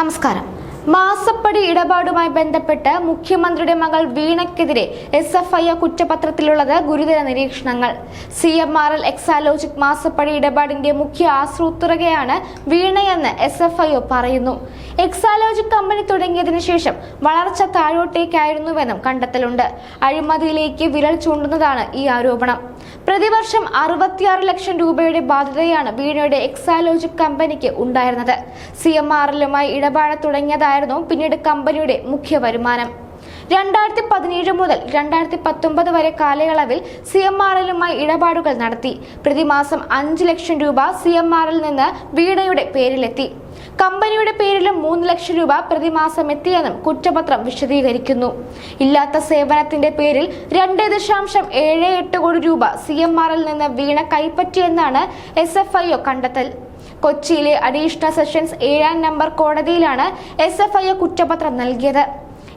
നമസ്കാരം. മാസപ്പടി ഇടപാടുമായി ബന്ധപ്പെട്ട് മുഖ്യമന്ത്രിയുടെ മകൾ വീണയ്ക്കെതിരെ എസ് എഫ് ഐ കുറ്റപത്രത്തിലുള്ളത് ഗുരുതര നിരീക്ഷണങ്ങൾ. C M R L Exalogic മാസപ്പടി ഇടപാടിന്റെ മുഖ്യ ആസൂത്രകയാണ് വീണയെന്ന് എസ് എഫ് ഐ പറയുന്നു. എക്സാലോജിക് കമ്പനി തുടങ്ങിയതിനു ശേഷം വളർച്ച താഴോട്ടേക്കായിരുന്നുവെന്നും കണ്ടെത്തലുണ്ട്. അഴിമതിയിലേക്ക് വിരൽ ചൂണ്ടുന്നതാണ് ഈ ആരോപണം. പ്രതിവർഷം അറുപത്തിയാറ് ലക്ഷം രൂപയുടെ ബാധ്യതയാണ് വീണയുടെ എക്സാലോജിക് കമ്പനിക്ക് ഉണ്ടായിരുന്നത്. സി എം ആർ എല്ലുമായി ഇടപാട് തുടങ്ങിയതായിരുന്നു പിന്നീട് കമ്പനിയുടെ മുഖ്യ വരുമാനം. രണ്ടായിരത്തി പതിനേഴ് മുതൽ രണ്ടായിരത്തി പത്തൊമ്പത് വരെ കാലയളവിൽ സി എം ആർ എല്ലുമായി ഇടപാടുകൾ നടത്തി. പ്രതിമാസം അഞ്ച് ലക്ഷം രൂപ സി എം ആർ എൽ നിന്ന് വീണയുടെ പേരിലെത്തി. കമ്പനിയുടെ പേരിലും മൂന്ന് ലക്ഷം രൂപ പ്രതിമാസം എത്തിയെന്നും കുറ്റപത്രം വിശദീകരിക്കുന്നു. ഇല്ലാത്ത സേവനത്തിന്റെ പേരിൽ രണ്ട് ദശാംശം ഏഴ് എട്ട് കോടി രൂപ സി എം ആർ എൽ നിന്ന് വീണ കൈപ്പറ്റിയെന്നാണ് എസ് എഫ് ഐ ഒ കണ്ടെത്തൽ. കൊച്ചിയിലെ അഡീഷണൽ സെഷൻസ് ഏഴാം നമ്പർ കോടതിയിലാണ് എസ് എഫ് ഐ ഒ കുറ്റപത്രം നൽകിയത്.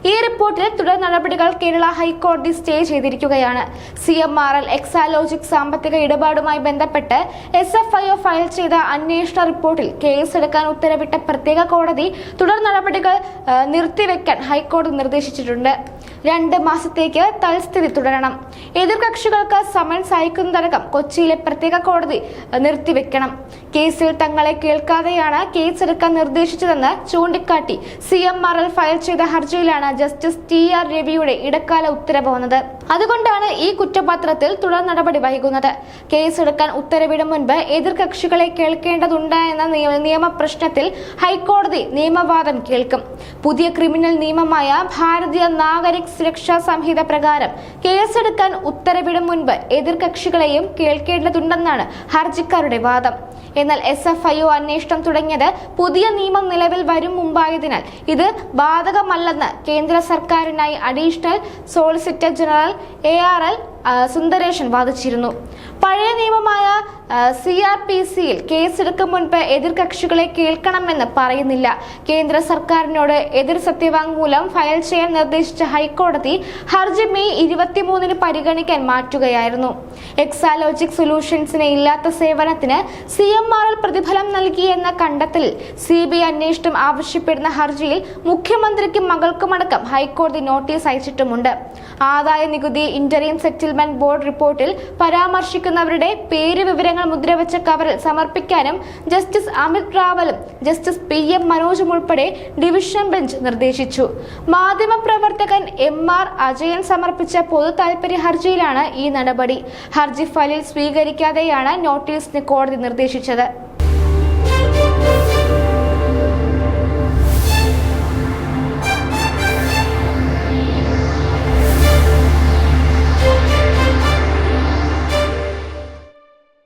ഈ റിപ്പോർട്ടിൽ തുടർ നടപടികൾ കേരള ഹൈക്കോടതി സ്റ്റേ ചെയ്തിരിക്കുകയാണ്. C M R L Exalogic സാമ്പത്തിക ഇടപാടുമായി ബന്ധപ്പെട്ട് S F I O file ചെയ്ത അന്വേഷണ റിപ്പോർട്ടിൽ കേസെടുക്കാൻ ഉത്തരവിട്ട പ്രത്യേക കോടതി തുടർ നടപടികൾ നിർത്തിവെക്കാൻ ഹൈക്കോടതി നിർദ്ദേശിച്ചിട്ടുണ്ട്. രണ്ട് മാസത്തേക്ക് തൽസ്ഥിതി തുടരണം. എതിർകക്ഷികൾക്ക് സമൻസ് അയക്കുന്നതടക്കം കൊച്ചിയിലെ പ്രത്യേക കോടതി നിർത്തിവെക്കണം. കേസിൽ തങ്ങളെ കേൾക്കാതെയാണ് കേസെടുക്കാൻ നിർദ്ദേശിച്ചതെന്ന് ചൂണ്ടിക്കാട്ടി C M R L file ചെയ്ത ഹർജിയിലാണ് ജസ്റ്റിസ് ടി ആർ രവിയുടെ ഇടക്കാല ഉത്തരവ് വന്നത്. അതുകൊണ്ടാണ് ഈ കുറ്റപത്രത്തിൽ തുടർ നടപടി വൈകുന്നത്. കേസെടുക്കാൻ ഉത്തരവിടും മുൻപ് എതിർകക്ഷികളെ കേൾക്കേണ്ടതുണ്ട് എന്ന നിയ- നിയമപ്രശ്നത്തിൽ ഹൈക്കോടതി നിയമവാദം കേൾക്കും. പുതിയ ക്രിമിനൽ നിയമമായ ഭാരതീയ നാഗരിക് സുരക്ഷാ സംഹിത പ്രകാരം കേസെടുക്കാൻ ഉത്തരവിടും മുൻപ് എതിർകക്ഷികളെയും കേൾക്കേണ്ടതുണ്ടെന്നാണ് ഹർജിക്കാരുടെ വാദം. എന്നാൽ എസ് എഫ് ഐ ഒ അന്വേഷണം തുടങ്ങിയത് പുതിയ നിയമം നിലവിൽ വരും മുമ്പായതിനാൽ ഇത് ബാധകമല്ലെന്ന് കേന്ദ്ര സർക്കാരിനായി additional solicitor general A R L Sundaresan വാദിച്ചിരുന്നു. പഴയ നിയമമായ സി ആർ പി സിയിൽ കേസെടുക്കും മുൻപ് എതിർകക്ഷികളെ കേൾക്കണമെന്ന് പറയുന്നില്ല. കേന്ദ്ര സർക്കാരിനോട് എതിർ സത്യവാങ്മൂലം ഫയൽ ചെയ്യാൻ നിർദ്ദേശിച്ച ഹൈക്കോടതി ഹർജി മെയ് ഇരുപത്തിമൂന്നിന് പരിഗണിക്കാൻ മാറ്റുകയായിരുന്നു. എക്സാലോജിക് സൊല്യൂഷൻസിന് ഇല്ലാത്ത സേവനത്തിന് സി എം ആറിൽ പ്രതിഫലം നൽകിയെന്ന കണ്ടെത്തൽ സി ബി ഐ അന്വേഷണം ആവശ്യപ്പെടുന്ന ഹർജിയിൽ മുഖ്യമന്ത്രിക്കും മകൾക്കുമടക്കം ഹൈക്കോടതി നോട്ടീസ് അയച്ചിട്ടുമുണ്ട്. ആദായ നികുതി ഇന്ററിയം സെറ്റിൽമെന്റ് ബോർഡ് റിപ്പോർട്ടിൽ പരാമർശിക്കുന്നവരുടെ പേര് വിവരങ്ങൾ മുദ്രവെച്ച കവറിൽ സമർപ്പിക്കാനും ജസ്റ്റിസ് അമിത് റാവലും ജസ്റ്റിസ് പി എം മനോജും ഉൾപ്പെടെ ഡിവിഷൻ ബെഞ്ച് നിർദ്ദേശിച്ചു. മാധ്യമപ്രവർത്തകൻ എം ആർ അജയൻ സമർപ്പിച്ച പൊതു താൽപര്യ ഹർജിയിലാണ് ഈ നടപടി. ഹർജി ഫയലിൽ സ്വീകരിക്കാതെയാണ് നോട്ടീസിന് കോടതി നിർദ്ദേശിച്ചത്.